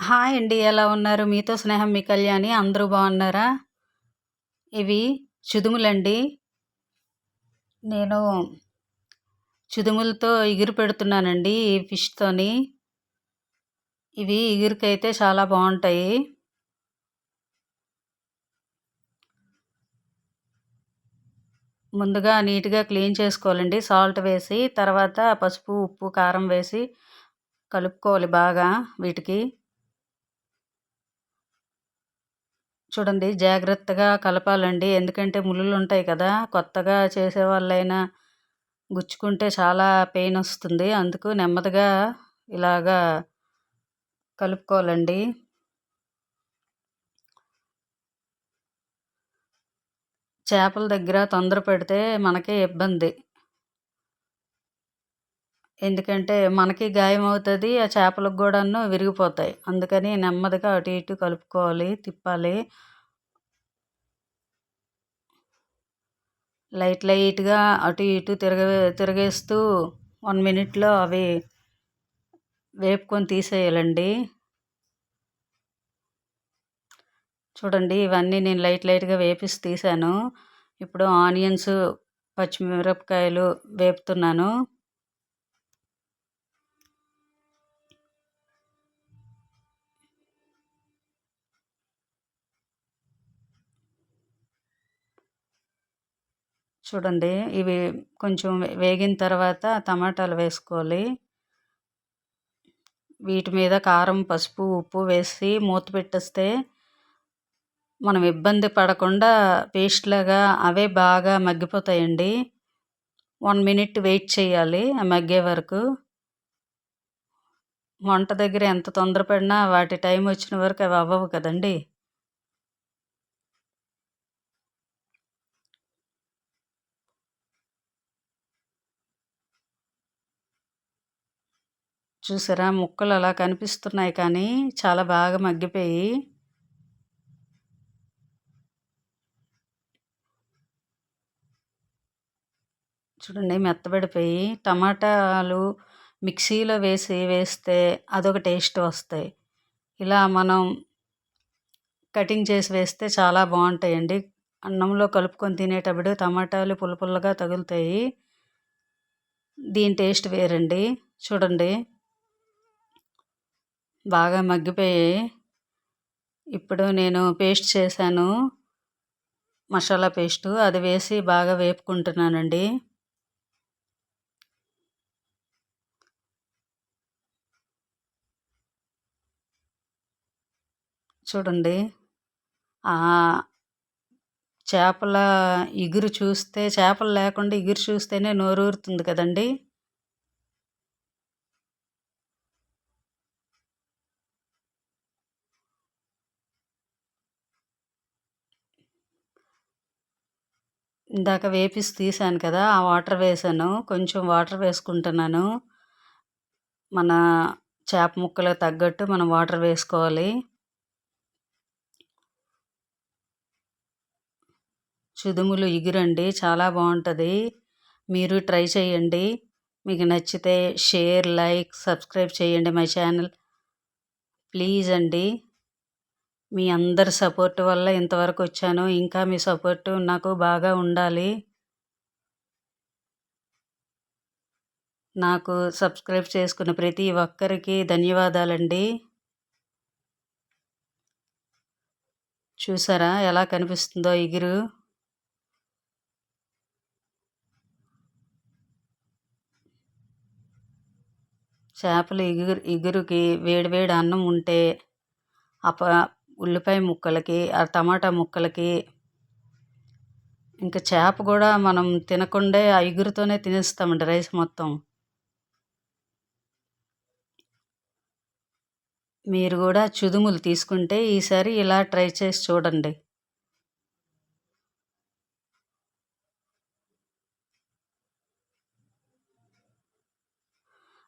Hi అండి. ఎలా ఉన్నారు? మీతో స్నేహం మీ కళ్యాణి. అందరూ బాగున్నారా? ఇవి చుదుములండి నేను చుదుములతో ఇగురు పెడుతున్నానండి ఈ ఫిష్‌తోని. ఇవి ఇగురుకైతే చాలా బాగుంటాయి ముందుగా నీట్‌గా క్లీన్ చేసుకోవాలండి సాల్ట్ వేసి. తర్వాత పసుపు, ఉప్పు, కారం వేసి కలుపుకోవాలి బాగా వీటికి. చూడండి జాగ్రత్తగా కలపాలండి. ఎందుకంటే ముల్లులు ఉంటాయి కదా! కొత్తగా చేసేవాళ్ళైనా గుచ్చుకుంటే చాలా పెయిన్ వస్తుంది. అందుకు నెమ్మదిగా ఇలాగా కలుపుకోవాలండి. చేపల దగ్గర తొందర పెడితే మనకే ఇబ్బంది. ఎందుకంటే మనకి గాయం అవుతుంది ఆ చేపలకు కూడాను విరిగిపోతాయి. అందుకని నెమ్మదిగా అటు ఇటు కలుపుకోవాలి. తిప్పాలి. లైట్ లైట్‌గా అటు ఇటు తిరగ తిరగేస్తూ వన్ మినిట్‌లో అవి వేపుకొని తీసేయాలండి. చూడండి ఇవన్నీ నేను లైట్ లైట్‌గా వేపిసి తీసాను ఇప్పుడు ఆనియన్స్, పచ్చిమిరపకాయలు వేపుతున్నాను. చూడండి ఇవి కొంచెం వేగిన తర్వాత టమాటాలు వేసుకోవాలి. వీటి మీద కారం, పసుపు, ఉప్పు వేసి మూత పెట్టేస్తే మనం ఇబ్బంది పడకుండా పేస్ట్‌లాగా అవే బాగా మగ్గిపోతాయండి. వన్ మినిట్ వెయిట్ చేయాలి ఆ మగ్గే వరకు. వంట దగ్గర ఎంత తొందరపడినా వాటి టైం వచ్చిన వరకు అవి అవ్వవు కదండీ! చూసారా ముక్కలు అలా కనిపిస్తున్నాయి కానీ చాలా బాగా మగ్గిపోయి చూడండి మెత్తబడిపోయి టమాటాలు మిక్సీలో వేసి వేస్తే అదొక టేస్ట్ వస్తాయి. ఇలా మనం కటింగ్ చేసి వేస్తే చాలా బాగుంటాయండి. అన్నంలో కలుపుకొని తినేటప్పుడు టమాటాలు పుల్ల పుల్లగా తగులుతాయి. దీని టేస్ట్ వేరండి. చూడండి. బాగా మగ్గిపోయాయి. ఇప్పుడు నేను పేస్ట్ చేశాను. మసాలా పేస్టు అది వేసి బాగా వేపుకుంటున్నానండి. చూడండి. ఆ చేపల ఇగురు చూస్తే చేపలు లేకుండా ఇగురు చూస్తేనే నోరూరుతుంది కదండీ! ఇందాక వేపిసి తీసాను కదా! ఆ వాటర్ వేసాను. కొంచెం వాటర్ వేసుకుంటున్నాను. మన చేప ముక్కలకు తగ్గట్టు మనం వాటర్ వేసుకోవాలి. చుదుములు ఇగురండి. చాలా బాగుంటుంది మీరు ట్రై చేయండి. మీకు నచ్చితే షేర్, లైక్, సబ్స్క్రైబ్ చేయండి మై ఛానల్. ప్లీజ్ అండి. మీ అందరి సపోర్ట్ వల్ల ఇంతవరకు వచ్చాను. ఇంకా మీ సపోర్ట్ నాకు బాగా ఉండాలి. నాకు సబ్స్క్రైబ్ చేసుకున్న ప్రతి ఒక్కరికి ధన్యవాదాలండి. చూసారా ఎలా కనిపిస్తుందో ఇగురు? చేపలు ఇగురు ఇగురుకి వేడి వేడి అన్నం ఉంటే అప ఉల్లిపాయ ముక్కలకి, ఆ టమాటా ముక్కలకి ఇంకా చేప కూడా మనం తినకుండే ఆ ఇగురుతోనే తినేస్తామండి రైస్ మొత్తం. మీరు కూడా చుదుములు తీసుకుంటే ఈసారి ఇలా ట్రై చేసి చూడండి.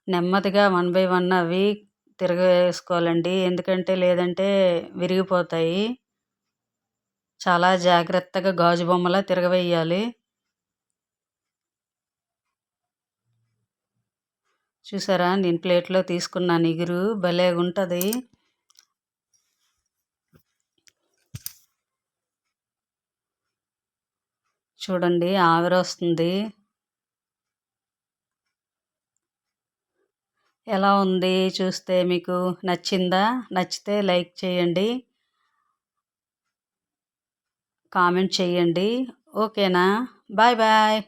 నెమ్మదిగా వన్ బై వన్ అవి తిరగేసుకోవాలండి. ఎందుకంటే లేదంటే విరిగిపోతాయి. చాలా జాగ్రత్తగా గాజు బొమ్మలా తిరగవేయాలి. చూసారా? నేను ప్లేట్లో తీసుకున్నాను ఇగురు. భలే ఉంటుంది. చూడండి ఆవిరొస్తుంది ఎలా ఉంది? చూస్తే మీకు నచ్చిందా? నచ్చితే లైక్ చేయండి. కామెంట్ చేయండి. ఓకేనా? Bye bye.